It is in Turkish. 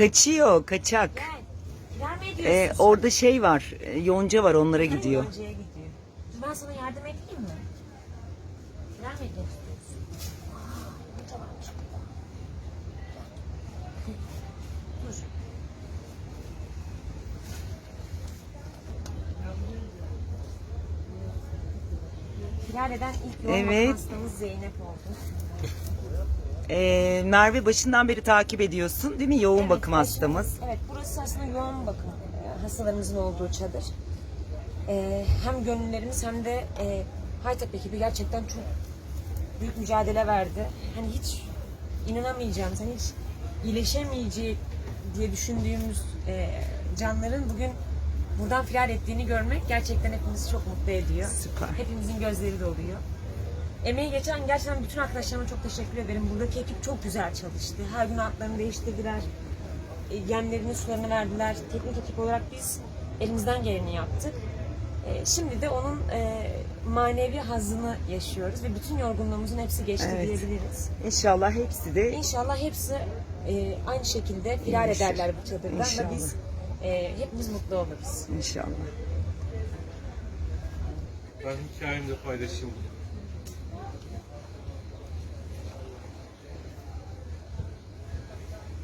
Kaçıyor, kaçak. Gel. Gider mi ediyorsun? Ee, orada şey var, e, yonca var onlara sen? gidiyor. Gidiyor. Dur Ben sana yardım edeyim mi? Gider mi ediyorsun? Aa, yonca varmış burada. Gel. Dur. Firar eden ilk yoğun bakım Evet. hastamız Zeynep oldu. Ee, Merve başından beri takip ediyorsun değil mi? Yoğun Evet, bakım başım- hastamız. Evet, burası aslında yoğun bakım e, hastalarımızın olduğu çadır. E, hem gönüllerimiz hem de e, Haytap ekibi gerçekten çok büyük mücadele verdi. Hani hiç inanamayacağım, sen hiç iyileşemeyeceği diye düşündüğümüz e, canların bugün buradan firar ettiğini görmek gerçekten hepimizi çok mutlu ediyor. Süper. Hepimizin gözleri doluyor. Emeği geçen gerçekten bütün arkadaşlarıma çok teşekkür ederim. Buradaki ekip çok güzel çalıştı. Her gün hatlarını değiştirdiler. E, Yemlerini, sularını verdiler. Teknik ekip olarak biz elimizden geleni yaptık. E, Şimdi de onun e, manevi hazını yaşıyoruz ve bütün yorgunluğumuzun hepsi geçti Evet. diyebiliriz. İnşallah hepsi de İnşallah hepsi e, aynı şekilde firar İyileşir. ederler bu çadırdan İnşallah. ve biz e, hepimiz mutlu oluruz. inşallah. Ben hikayemi de paylaşayım.